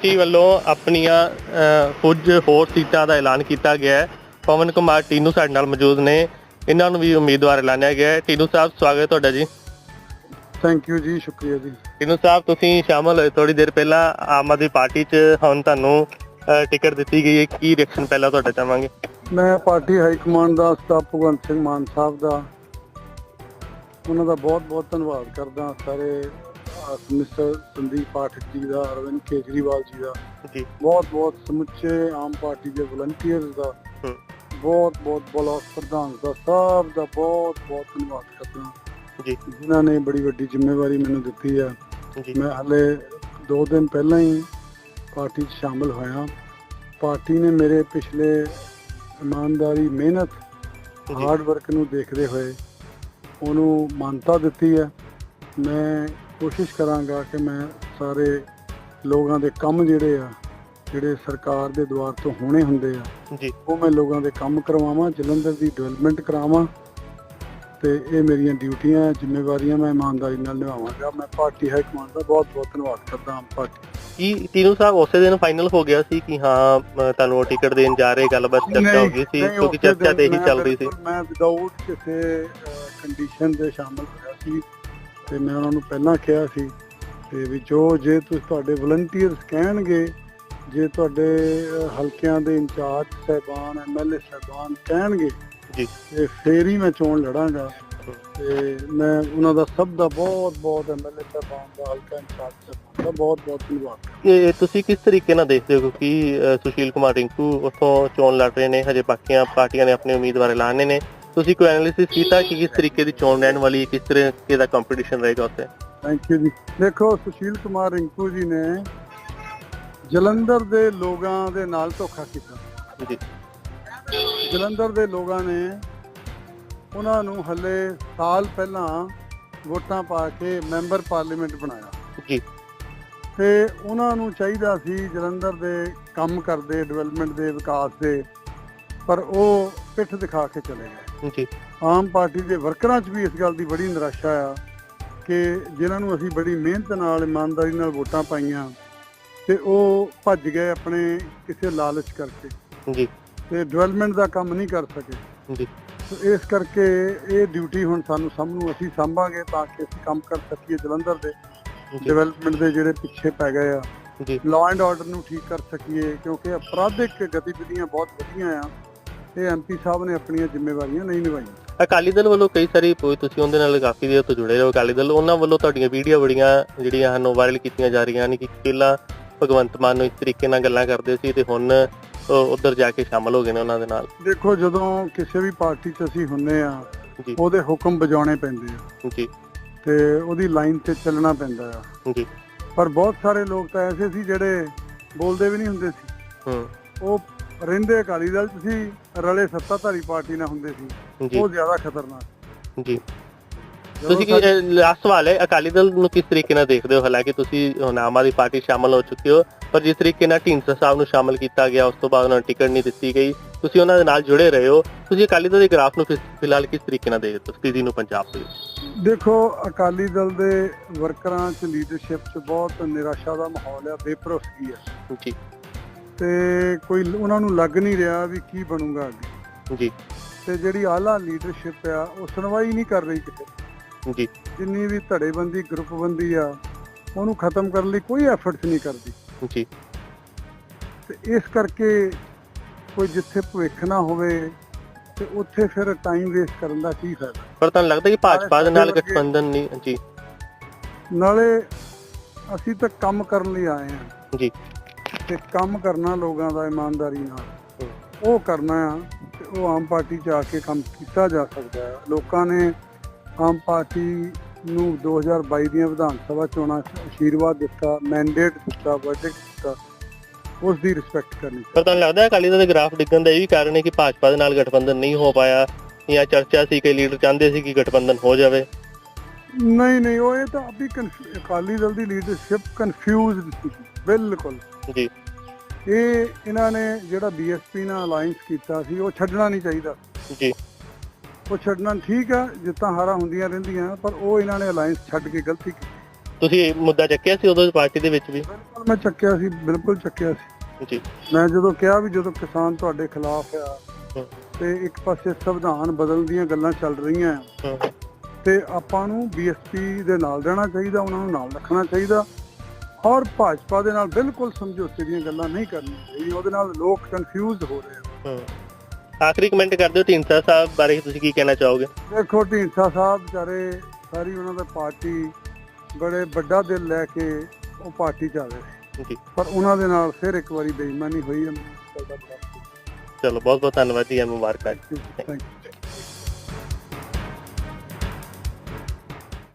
Party ਵੱਲੋਂ ਆਪਣੀਆਂ ਕੁਝ ਹੋਰ ਸੀਟਾਂ ਦਾ ਐਲਾਨ ਕੀਤਾ ਗਿਆ ਹੈ। ਪਵਨ ਕੁਮਾਰ ਟੀਨੂ ਸਾਡੇ ਨਾਲ ਮੌਜੂਦ ਨੇ। ਇਹਨਾਂ ਨੂੰ ਵੀ ਉਮੀਦਵਾਰ ਐਲਾਨਿਆ ਗਿਆ ਹੈ। ਟੀਨੂ ਸਾਹਿਬ ਸਵਾਗਤ ਤੁਹਾਡਾ ਜੀ। ਥੈਂਕ ਯੂ ਜੀ ਸ਼ੁਕਰੀਆ ਜੀ। ਟੀਨੂ ਸਾਹਿਬ ਤੁਸੀਂ ਸ਼ਾਮਲ ਹੋਏ ਥੋੜੀ ਦੇਰ ਪਹਿਲਾਂ ਆਮ ਆਦਮੀ ਪਾਰਟੀ 'ਚ ਹੁਣ ਤੁਹਾਨੂੰ ਟਿਕਟ ਦਿੱਤੀ ਗਈ ਹੈ। ਕੀ ਰਿਐਕਸ਼ਨ ਪਹਿਲਾਂ ਤੁਹਾਡਾ ਚਾਹਾਂਗੇ ਮੈਂ ਪਾਰਟੀ ਹਾਈ ਕਮਾਂਡ ਦਾ ਸਟਾਫ ਭਗਵੰਤ ਸਿੰਘ ਮਾਨ ਸਾਹਿਬ ਦਾ। ਉਹਨਾਂ ਦਾ ਬਹੁਤ ਬਹੁਤ ਧੰਨਵਾਦ ਕਰਦਾ ਸਾਰੇ ਮਿਸਟਰ ਸੰਦੀਪ ਪਾਠਕ ਜੀ ਦਾ ਅਰਵਿੰਦ ਕੇਜਰੀਵਾਲ ਜੀ ਦਾ। ਜੀ। ਬਹੁਤ ਬਹੁਤ ਸਮੁੱਚੇ ਆਮ ਪਾਰਟੀ ਦੇ ਵਲੰਟੀਅਰਸ ਦਾ। ਬਹੁਤ ਬਹੁਤ ਬਲਾਕ ਪ੍ਰਧਾਨ ਦਾ ਸਭ ਦਾ ਬਹੁਤ ਬਹੁਤ ਧੰਨਵਾਦ ਕਰਦਾ ਜੀ। ਜਿਨ੍ਹਾਂ ਨੇ ਬੜੀ ਵੱਡੀ ਜ਼ਿੰਮੇਵਾਰੀ ਮੈਨੂੰ ਦਿੱਤੀ ਆ ਮੈਂ ਹਲੇ 2 ਦਿਨ ਪਹਿਲਾਂ ਹੀ ਪਾਰਟੀ 'ਚ ਸ਼ਾਮਲ ਹੋਇਆ। ਪਾਰਟੀ ਨੇ ਮੇਰੇ ਪਿਛਲੇ ਇਮਾਨਦਾਰੀ ਮਿਹਨਤ। ਹਾਰਡ ਵਰਕ ਨੂੰ ਦੇਖਦੇ ਹੋਏ ਉਹਨੂੰ ਮਾਨਤਾ ਦਿੱਤੀ ਹੈ। ਮੈਂ ਕੋਸ਼ਿਸ਼ ਕਰਾਂਗਾ ਕਿ ਮੈਂ ਸਾਰੇ ਲੋਕਾਂ ਦੇ ਕੰਮ ਜਿਹੜੇ ਆ ਜਿਹੜੇ ਸਰਕਾਰ ਦੇ ਦੁਆਰ ਤੋਂ ਹੋਣੇ ਹੁੰਦੇ ਆ ਜੀ। ਉਹ ਮੈਂ ਲੋਕਾਂ ਦੇ ਕੰਮ ਕਰਵਾਵਾਂ ਜਲੰਧਰ ਦੀ ਡਿਵੈਲਪਮੈਂਟ ਕਰਾਵਾਂ ਤੇ ਇਹ ਮੇਰੀਆਂ ਡਿਊਟੀਆਂ ਜ਼ਿੰਮੇਵਾਰੀਆਂ ਮੈਂ ਇਮਾਨਦਾਰੀ ਨਾਲ ਨਿਭਾਵਾਂਗਾ। ਮੈਂ ਪਾਰਟੀ ਹਾਈ ਕਮਾਂਡ ਦਾ ਬਹੁਤ ਬਹੁਤ ਧੰਨਵਾਦ ਕਰਦਾ ਹਾਂ ਪਾਰਟੀ ਕੀ ਟੀਨੂ ਸਾਹਿਬ ਉਸੇ ਦਿਨ ਫਾਈਨਲ ਹੋ ਗਿਆ ਸੀ ਕਿ ਹਾਂ ਤੁਹਾਨੂੰ ਟਿਕਟ ਦੇਣ ਜਾ ਰਹੇ ਗੱਲਬਾਤ ਚਰਚਾ ਹੋ ਗਈ ਸੀ ਕਿਉਂਕਿ ਚਰਚਾ ਤੇ ਇਹੀ ਚੱਲ ਰਹੀ ਸੀ। ਮੈਂ ਵਿਦਆਊਟ ਕਿਸੇ ਕੰਡੀਸ਼ਨ ਦੇ ਸ਼ਾਮਲ ਹੋਇਆ ਸੀ। ਤੇ ਮੈਂ ਉਹਨਾਂ ਨੂੰ ਪਹਿਲਾਂ ਕਿਹਾ ਸੀ ਤੇ ਵੀ ਜੋ ਜੇ ਤੁਸੀਂ ਤੁਹਾਡੇ ਵਲੰਟੀਅਰਸ ਕਹਿਣਗੇ ਜੇ ਤੁਹਾਡੇ ਹਲਕਿਆਂ ਦੇ ਇੰਚਾਰਜ ਸਹਿਬਾਨ ਐਮਐਲਏ ਸਹਿਬਾਨ ਕਹਿਣਗੇ ਜੀ। ਤੇ ਫੇਰ ਹੀ ਮੈਂ ਚੋਣ ਲੜਾਂਗਾ। ਤੇ ਮੈਂ ਉਹਨਾਂ ਦਾ ਸਭ ਦਾ ਬਹੁਤ ਬਹੁਤ ਐਮਐਲਏ ਸਹਿਬਾਨ ਦਾ ਹਲਕਾ ਇੰਚਾਰਜ ਸਹਿਬਾਨ ਦਾ ਬਹੁਤ ਬਹੁਤ ਧੰਨਵਾਦ ਇਹ ਤੁਸੀਂ ਕਿਸ ਤਰੀਕੇ ਨਾਲ ਦੇਖਦੇ ਹੋ ਕਿ ਸੁਸ਼ੀਲ ਕੁਮਾਰ ਰਿੰਕੂ ਉੱਥੋਂ ਚੋਣ ਲੜ ਰਹੇ ਨੇ? ਹਜੇ ਬਾਕੀਆਂ ਪਾਰਟੀਆਂ ਨੇ ਆਪਣੇ ਉਮੀਦਵਾਰ ਐਲਾਨੇ ਨੇ। ਤੁਸੀਂ ਕੋਈ ਐਨਾਲਿਸਿਸ ਕੀਤਾ ਕਿ ਕਿਸ ਤਰੀਕੇ ਦੀ ਚੋਣ ਰਹਿਣ ਵਾਲੀ ਹੈ ਕਿਸ ਤਰੀਕੇ ਦਾ ਕੰਪੀਟੀਸ਼ਨ ਰਹੇਗਾ ਉੱਥੇ? ਥੈਂਕ ਯੂ ਜੀ। ਦੇਖੋ ਸੁਸ਼ੀਲ ਕੁਮਾਰ ਰਿੰਕੂ ਜੀ ਨੇ ਜਲੰਧਰ ਦੇ ਲੋਕਾਂ ਦੇ ਨਾਲ ਧੋਖਾ ਕੀਤਾ। ਜੀ। ਜਲੰਧਰ ਦੇ ਲੋਕਾਂ ਨੇ ਉਹਨਾਂ ਨੂੰ ਹੱਲੇ ਸਾਲ ਪਹਿਲਾਂ ਵੋਟਾਂ ਪਾ ਕੇ ਮੈਂਬਰ ਪਾਰਲੀਮੈਂਟ ਬਣਾਇਆ। ਜੀ। ਤੇ ਉਹਨਾਂ ਨੂੰ ਚਾਹੀਦਾ ਸੀ ਜਲੰਧਰ ਦੇ ਕੰਮ ਕਰਦੇ ਡਿਵੈਲਪਮੈਂਟ ਦੇ ਵਿਕਾਸ ਦੇ ਪਰ ਉਹ ਪਿੱਠ ਦਿਖਾ ਕੇ ਚਲੇ ਗਏ। ਜੀ। ਆਮ ਪਾਰਟੀ ਦੇ ਵਰਕਰਾਂ 'ਚ ਵੀ ਇਸ ਗੱਲ ਦੀ ਬੜੀ ਨਿਰਾਸ਼ਾ ਆ ਕਿ ਜਿਨ੍ਹਾਂ ਨੂੰ ਅਸੀਂ ਬੜੀ ਮਿਹਨਤ ਨਾਲ ਇਮਾਨਦਾਰੀ ਨਾਲ ਵੋਟਾਂ ਪਾਈਆਂ ਤੇ ਉਹ ਭੱਜ ਗਏ ਆਪਣੇ ਕਿਸੇ ਲਾਲਚ ਕਰਕੇ। ਜੀ। ਤੇ ਡਿਵੈਲਪਮੈਂਟ ਦਾ ਕੰਮ ਨਹੀਂ ਕਰ ਸਕੇ। ਜੀ। ਇਸ ਕਰਕੇ ਇਹ ਡਿਊਟੀ ਹੁਣ ਸਾਨੂੰ ਸਭ ਨੂੰ ਅਸੀਂ ਸੰਭਾਂਗੇ ਤਾਂ ਕਿ ਅਸੀਂ ਕੰਮ ਕਰ ਸਕੀਏ ਜਲੰਧਰ ਦੇ। ਡਿਵੈਲਪਮੈਂਟ ਦੇ ਜਿਹੜੇ ਪਿੱਛੇ ਪੈ ਗਏ ਆ। ਜੀ। ਲਾਅ ਐਂਡ ਆਰਡਰ ਨੂੰ ਠੀਕ ਕਰ ਸਕੀਏ ਕਿਉਂਕਿ ਅਪਰਾਧਿਕ ਗਤੀਵਿਧੀਆਂ ਬਹੁਤ ਵਧੀਆਂ ਆ। ਤੇ ਐਮਪੀ ਸਾਹਿਬ ਨੇ ਆਪਣੀਆਂ ਜ਼ਿੰਮੇਵਾਰੀਆਂ ਨਹੀਂ ਨਿਭਾਈਆਂ। ਅਕਾਲੀ ਦਲ ਵੱਲੋਂ ਕਈ ਸਾਰੀ ਕੋਈ ਤੁਸੀਂ ਉਹਦੇ ਨਾਲ ਕਾਫੀ ਦੇਰ ਤੋਂ ਜੁੜੇ ਰਹੋ ਅਕਾਲੀ ਦਲ। ਉਹਨਾਂ ਵੱਲੋਂ ਤੁਹਾਡੀਆਂ ਵੀਡੀਓ ਬੜੀਆਂ ਜਿਹੜੀਆਂ ਹਨ ਵਾਇਰਲ ਕੀਤੀਆਂ ਜਾ ਰਹੀਆਂ ਨੇ ਕਿ ਪਹਿਲਾਂ ਭਗਵੰਤ ਮਾਨ ਨੂੰ ਇਸ ਤਰੀਕੇ ਨਾਲ ਗੱਲਾਂ ਕਰਦੇ ਸੀ ਤੇ ਹੁਣ ਉਧਰ ਜਾ ਕੇ ਸ਼ਾਮਲ ਹੋ ਗਏ ਨੇ ਉਹਨਾਂ ਦੇ ਨਾਲ। ਦੇਖੋ ਜਦੋਂ ਕਿਸੇ ਵੀ ਪਾਰਟੀ 'ਚ ਅਸੀਂ ਹੁੰਨੇ ਆ ਉਹਦੇ ਹੁਕਮ ਬਜਾਉਣੇ ਪੈਂਦੇ ਆ। ਜੀ। ਤੇ ਉਹਦੀ ਲਾਈਨ ਤੇ ਚੱਲਣਾ ਪੈਂਦਾ ਆ। ਜੀ। ਪਰ ਬਹੁਤ ਸਾਰੇ ਲੋਕ ਤਾਂ ਐਸੇ ਸੀ ਜਿਹੜੇ ਬੋਲਦੇ ਵੀ ਨਹੀਂ ਹੁੰਦੇ ਸੀ। ਹੂੰ। ਉਹ ਰਹਿੰਦੇ ਅਕਾਲੀ ਦਲ 'ਚ ਸੀ ਰਲੇ ਸੱਤਾਧਾਰੀ ਪਾਰਟੀ ਨਾਲ ਹੁੰਦੇ ਸੀ ਉਹ ਜ਼ਿਆਦਾ ਖਤਰਨਾਕ ਜੀ। ਤੁਸੀਂ ਕੀ ਲਾਸਟ ਸਵਾਲ ਹੈ ਅਕਾਲੀ ਦਲ ਨੂੰ ਕਿਸ ਤਰੀਕੇ ਨਾਲ ਦੇਖਦੇ ਹੋ? ਹਾਲਾਂਕਿ ਤੁਸੀਂ ਹੁਣ ਆਮ ਆਦਮੀ ਪਾਰਟੀ ਸ਼ਾਮਲ ਹੋ ਚੁੱਕੇ ਹੋ ਪਰ ਜਿਸ ਤਰੀਕੇ ਨਾਲ ਢੀਂਡਸਾ ਸਾਹਿਬ ਨੂੰ ਸ਼ਾਮਲ ਕੀਤਾ ਗਿਆ ਉਸ ਤੋਂ ਬਾਅਦ ਉਹਨਾਂ ਨੂੰ ਟਿਕਟ ਨਹੀਂ ਦਿੱਤੀ ਗਈ ਤੁਸੀਂ ਉਹਨਾਂ ਦੇ ਨਾਲ ਜੁੜੇ ਰਹੇ ਹੋ। ਤੁਸੀਂ ਅਕਾਲੀ ਦਲ ਦੇ ਗ੍ਰਾਫ ਨੂੰ ਫਿਲਹਾਲ ਕਿਸ ਤਰੀਕੇ ਨਾਲ ਦੇਖਦੇ ਹੋ? ਸਥਿਤੀ ਨੂੰ ਪੰਜਾਬ ਦੇ ਦੇਖੋ ਅਕਾਲੀ ਦਲ ਦੇ ਵਰਕਰਾਂ 'ਚ ਲੀਡਰਸ਼ਿਪ 'ਚ ਬਹੁਤ ਨਿਰਾਸ਼ਾ ਦਾ ਮਾਹੌਲ ਆ ਬੇਭਰੋਸਗੀ ਆ ਜੀ। ਤੇ ਕੋਈ ਉਹਨਾਂ ਨੂੰ ਲੱਗ ਨਹੀਂ ਰਿਹਾ ਵੀ ਕੀ ਬਣੂਗਾ ਅੱਗੇ। ਜੀ। ਤੇ ਜਿਹੜੀ ਆਲਾ ਲੀਡਰਸ਼ਿਪ ਆ ਉਹ ਸੁਣਵਾਈ ਨਹੀਂ ਕਰ ਰਹੀ ਦੀ। ਜੀ। ਜਿੰਨੀ ਵੀ ਧੜੇਬੰਦੀ ਗਰੁੱਪਬੰਦੀ ਆ ਉਹਨੂੰ ਖਤਮ ਕਰਨ ਲਈ ਕੋਈ ਐਫਰਟਸ ਨਹੀਂ ਕਰਦੀ। ਜੀ। ਤੇ ਇਸ ਕਰਕੇ ਕੋਈ ਜਿੱਥੇ ਭਵਿੱਖ ਨਾ ਹੋਵੇ ਤੇ ਉੱਥੇ ਫਿਰ ਟਾਈਮ ਵੇਸਟ ਕਰਨ ਦਾ ਕੀ ਫਾਇਦਾ। ਪਰ ਤੁਹਾਨੂੰ ਲੱਗਦਾ ਕਿ ਭਾਜਪਾ ਦੇ ਨਾਲ ਗਠਬੰਧਨ ਨਹੀਂ? ਜੀ। ਨਾਲੇ ਅਸੀਂ ਤਾਂ ਕੰਮ ਕਰਨ ਲਈ ਆਏ ਆ ਜੀ। ਤੇ ਕੰਮ ਕਰਨਾ ਲੋਕਾਂ ਦਾ ਇਮਾਨਦਾਰੀ ਨਾਲ। ਉਹ ਕਰਨਾ ਆ ਤੇ ਉਹ ਆਮ ਪਾਰਟੀ 'ਚ ਆ ਕੇ ਕੰਮ ਕੀਤਾ ਜਾ ਸਕਦਾ ਹੈ। ਲੋਕਾਂ ਨੇ ਆਮ ਪਾਰਟੀ ਨੂੰ 2022 ਦੀਆਂ ਵਿਧਾਨ ਸਭਾ ਚੋਣਾਂ 'ਚ ਆਸ਼ੀਰਵਾਦ ਦਿੱਤਾ ਮੈਂਡੇਟ ਦਿੱਤਾ ਵਰਡਿਕਟ ਦਿੱਤਾ। ਉਸ ਦੀ ਰਿਸਪੈਕਟ ਕਰਨੀ ਪਰ ਤੁਹਾਨੂੰ ਲੱਗਦਾ ਹੈ ਅਕਾਲੀ ਦਲ ਦੇ ਗ੍ਰਾਫ ਡਿੱਗਣ ਦਾ ਇਹ ਵੀ ਕਾਰਨ ਹੈ ਕਿ ਭਾਜਪਾ ਦੇ ਨਾਲ ਗਠਬੰਧਨ ਨਹੀਂ ਹੋ ਪਾਇਆ ਜਾਂ ਚਰਚਾ ਸੀ ਕਿ ਲੀਡਰ ਚਾਹੁੰਦੇ ਸੀ ਕਿ ਗਠਬੰਧਨ ਹੋ ਜਾਵੇ? ਨਹੀਂ ਨਹੀਂ ਉਹ ਇਹ ਤਾਂ ਕਨਫ- ਅਕਾਲੀ ਦਲ ਦੀ ਲੀਡਰਸ਼ਿਪ ਕਨਫਿਊਜ਼ਡ ਸੀ। ਬਿਲਕੁਲ। ਜੀ। ਇਹ ਇਹਨਾਂ ਨੇ ਜਿਹੜਾ ਬੀਐਸਪੀ ਨਾਲ ਅਲਾਈਅੰਸ ਕੀਤਾ ਸੀ ਉਹ ਛੱਡਣਾ ਨਹੀਂ ਚਾਹੀਦਾ। ਜੀ। ਉਹ ਛੱਡਣਾ ਠੀਕ ਆ ਜਿੱਤਾਂ ਹਾਰਾਂ ਹੁੰਦੀਆਂ ਰਹਿੰਦੀਆਂ ਪਰ ਉਹ ਇਹਨਾਂ ਨੇ ਅਲਾਈਅੰਸ ਛੱਡ ਕੇ ਗਲਤੀ ਕੀਤੀ। ਤੁਸੀਂ ਇਹ ਮੁੱਦਾ ਚੱਕਿਆ ਸੀ ਉਦੋਂ ਪਾਰਟੀ ਦੇ ਵਿੱਚ ਵੀ? ਬਿਲਕੁਲ ਮੈਂ ਚੱਕਿਆ ਸੀ ਬਿਲਕੁਲ ਚੱਕਿਆ ਸੀ। ਜੀ। ਮੈਂ ਜਦੋਂ ਕਿਹਾ ਵੀ ਜਦੋਂ ਕਿਸਾਨ ਤੁਹਾਡੇ ਖਿਲਾਫ ਆ। ਤੇ ਇੱਕ ਪਾਸੇ ਸੰਵਿਧਾਨ ਬਦਲਣ ਦੀਆਂ ਗੱਲਾਂ ਚੱਲ ਰਹੀਆਂ ਆ, ਹੂੰ। ਤੇ ਆਪਾਂ ਨੂੰ ਬੀਐਸਪੀ ਦੇ ਨਾਲ ਰਹਿਣਾ ਚਾਹੀਦਾ ਉਹਨਾਂ ਨੂੰ ਨਾਲ ਰੱਖਣਾ ਚਾਹੀਦਾ। ਔਰ ਭਾਜਪਾ ਦੇ ਨਾਲ ਬਿਲਕੁਲ ਸਮਝੌਤੇ ਦੀਆਂ ਗੱਲਾਂ ਨਹੀਂ ਕਰਨੀਆਂ ਚਾਹੀਦੀਆਂ ਉਹਦੇ ਨਾਲ ਲੋਕ ਕਨਫਿਊਜ਼ ਹੋ ਰਹੇ ਆ। ਹੂੰ। ਆਖਰੀ ਕਮੈਂਟ ਕਰ ਦਿਓ ਢੀਂਡਸਾ ਸਾਹਿਬ ਬਾਰੇ ਤੁਸੀਂ ਕੀ ਕਹਿਣਾ ਚਾਹੋਗੇ? ਦੇਖੋ ਢੀਂਡਸਾ ਸਾਹਿਬ ਵਿਚਾਰੇ ਸਾਰੀ ਉਹਨਾਂ ਦਾ ਪਾਰਟੀ ਬੜੇ ਵੱਡਾ ਦਿਲ ਲੈ ਕੇ ਉਹ ਪਾਰਟੀ ਚ ਆ ਗਏ ਜੀ। ਪਰ ਉਹਨਾਂ ਦੇ ਨਾਲ ਫਿਰ ਇੱਕ ਵਾਰੀ ਬੇਈਮਾਨੀ ਹੋਈ ਹੈ ਚਲੋ ਬਹੁਤ ਬਹੁਤ ਧੰਨਵਾਦ ਜੀ ਮੁਬਾਰਕਾਂ। Thank you